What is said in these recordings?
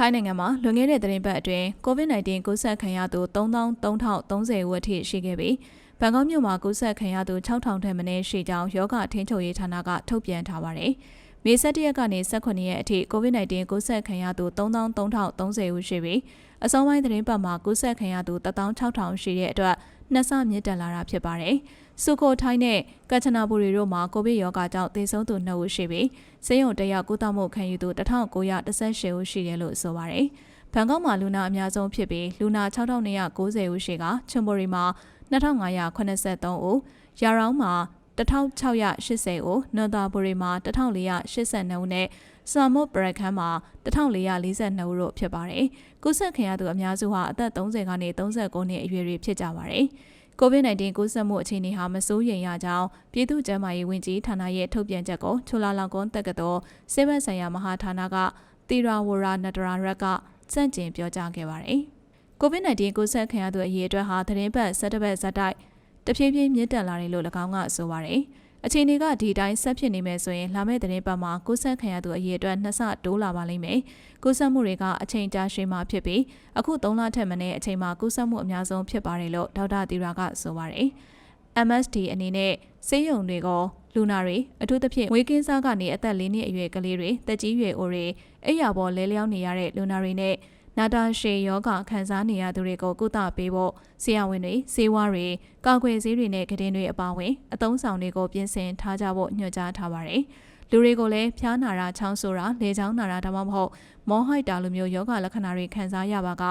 ထိုင်းနိုင်ငံမှာလွန်ခဲ့တဲ့သတင်းပတ်အတွင်း COVID-19 ကူးစက်ခံရသူ3330ဦးအထိရှိခဲ့ပြီးဘန်ကောက်မြို့မှာကူးစက်ခံရသူ6000ထက်မနည်းရှိကြောင်းယောဂထိန်းချုပ်ရေးဌာနကထုတ်ပြန်ထားပါတယ်။မေ17ရက်ကနေ18ရက်အထိ COVID-19 ကူးစက်ခံရသူ3330ဦးရှိပြီးအစောပိုင်းသတင်းပတ်မှာကူးစက်ခံရသူ16000ရှိတဲ့အတွက်နှစ်ဆမြင့်တက်လာတာဖြစ်ပါတယ်။ စုခိုထိုင်းနဲ့ကချနာဘူရီတို့မှာကိုဗစ်ရောဂါကြောင့်သေဆုံးသူ2ဦးရှိပြီးဆေးရုံတက်ရောက်ကုသမှုခံယူသူ1918ဦးရှိတယ်လို့ဆိုပါတယ်။ဘန်ကောက်မှာလူနာအများဆုံးဖြစ်ပြီးလူနာ6290ဦးရှိကချွန်ဘူရီမှာ2583ဦး၊ရာရောင်းမှာ1680ဦး၊နော်တာဘူရီမှာ1482ဦးနဲ့ဆာမုတ်ပရခန်းမှာ1442ဦးတို့ဖြစ်ပါတယ်။ကုသခံရသူအများစုဟာအသက်30ကနေ39နှစ်အရွယ်တွေဖြစ်ကြပါတယ်။ COVID-19 ကူးစက်မှုအခြေအနေဟာမစိုးရိမ်ရကြောင်းပြည်သူ့ကျန်းမာရေးဝန်ကြီးဌာနရဲ့ထုတ်ပြန်ချက်ကိုချူလာလောင်ကွန်းတက္ကသိုလ်စေဘတ်ဆိုင်ရာမဟာဌာနကတီရာဝရာနတရာရက်ကစန့်ကျင်ပြောကြားခဲ့ပါတယ်။ COVID-19 ကူးစက်ခံရသူအရေအတွက်ဟာသတင်းပတ်၁၁ပတ်ဇက်တိုက်တဖြည်းဖြည်းမြင့်တက်လာတယ်လို့၎င်းကဆိုပါတယ်။ အခြေအနေကဒီတိုင်းဆက်ဖြစ်နေမယ်ဆိုရင်လာမယ့်သတင်းပတ်မှာကူးစက်ခံရသူအရေအတွက်နှစ်ဆတိုးလာပါလိမ့်မယ်။ကူးစက်မှုတွေကအချိန်ကြာရှည်မှဖြစ်ပြီးအခု3လထက်မနည်းအချိန်မှာကူးစက်မှုအများဆုံးဖြစ်ပါတယ်လို့ဒေါက်တာတီရာကဆိုပါတယ်။ MSD အနေနဲ့စေယုံတွေကလူနာတွေအထူးသဖြင့်ဝေးကင်းစားကနေအသက်၄နှစ်အရွယ်ကလေးတွေတက်ကြီးရွယ်အိုတွေအိယာပေါ်လဲလျောင်းနေရတဲ့လူနာတွေနဲ့ နာတာရှည်ယောဂခံစားနေရသူတွေကိုကုသပေးဖို့ဆရာဝန်တွေဆေးဝါးတွေကာကွယ်ဆေးတွေနဲ့ကတင်တွေအပါအဝင်အသုံးဆောင်တွေကိုပြင်ဆင်ထားကြဖို့ညွှန်ကြားထားပါတယ်။လူတွေကိုလည်းဖျားနာတာချောင်းဆိုးတာလေချောင်းနာတာဒါမှမဟုတ်မောဟိုက်တာလိုမျိုးယောဂလက္ခဏာတွေခံစားရပါက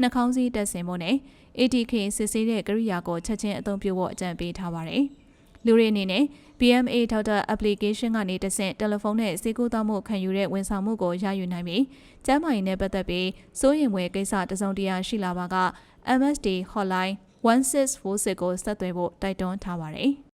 နှာခေါင်းစည်းတက်ဆင်ဖို့နဲ့ ATK စစ်ဆေးတဲ့ကိရိယာကိုချက်ချင်းအသုံးပြုဖို့အကြံပေးထားပါတယ်။ လူတွေအနေနဲ့ BMA Doctor Application ကနေတဆင့်တယ်လီဖုန်းနဲ့စေကူသားမှုခံယူတဲ့ဝန်ဆောင်မှုကိုရယူနိုင်ပြီးကျန်းမာရေးနဲ့ပတ်သက်ပြီးစိုးရိမ်ဖွယ်ကိစ္စတစုံတရာရှိလာပါက MSD Hotline 1646ကိုဆက်သွယ်ဖို့တိုက်တွန်းထားပါတယ်။